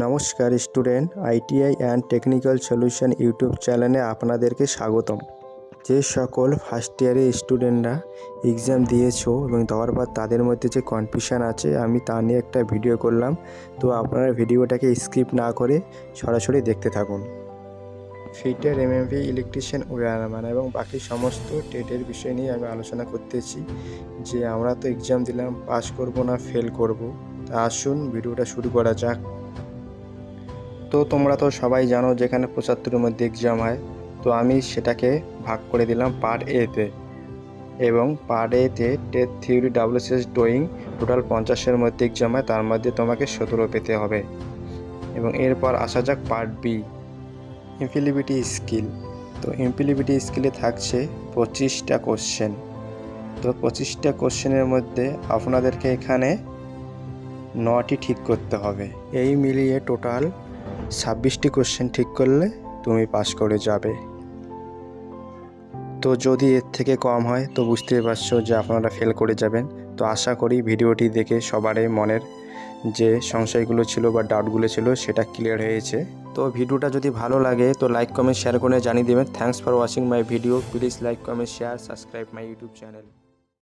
নমস্কার student, ITI and technical solution YouTube চ্যানেলে আপনাদেরকে স্বাগতম। যে সকল ফার্স্ট ইয়ারের স্টুডেন্টরা এক্সাম দিয়েছ এবং দেওয়ার পর তাদের মধ্যে যে কনফিউশন আছে, আমি তা নিয়ে একটা ভিডিও করলাম। তো আপনারা ভিডিওটাকে স্কিপ না করে সরাসরি দেখতে থাকুন। ফিটার এমএমভি ইলেকট্রিশিয়ান ওয়ারম্যান এবং বাকি সমস্ত টেটের বিষয় নিয়ে আমি আলোচনা করতেছি। যে আমরা তো এক্সাম দিলাম পাস করব না ফেল করব। তা আসুন ভিডিওটা শুরু করা যাক। তো তোমরা তো সবাই জানো যেখানে পঁচাত্তরের মধ্যে এক্সাম হয়, তো আমি সেটাকে ভাগ করে দিলাম পার্ট এতে এবং পার্ট এতে TET theory WCS drawing total পঞ্চাশের মধ্যে এক্সাম হয়, তার মধ্যে তোমাকে সতেরো পেতে হবে। এবং এরপর আসা যাক পার্ট বি ইমপ্লিবিলিটি স্কিল তো ইমপ্লিবিলিটি স্কিলে থাকছে পঁচিশটা কোশ্চেন তো পঁচিশটা কোশ্চেনের মধ্যে আপনাদেরকে এখানে নটি ঠিক করতে হবে। এই মিলিয়ে টোটাল ছাব্বিশটি কোশ্চেন ঠিক করলে তুমি পাস করে যাবে। তো যদি এর থেকে কম হয়, তো বুঝতেই পারছ যে আপনারা ফেল করে যাবেন। তো আশা করি ভিডিওটি দেখে সবারই মনের যে সংশয়গুলো ছিল বা ডাউটগুলো ছিল, সেটা ক্লিয়ার হয়েছে। তো ভিডিওটা যদি ভালো লাগে, তো লাইক কমেন্ট শেয়ার করে জানিয়ে দেবেন। Thanks for watching my video please like comment share subscribe my YouTube channel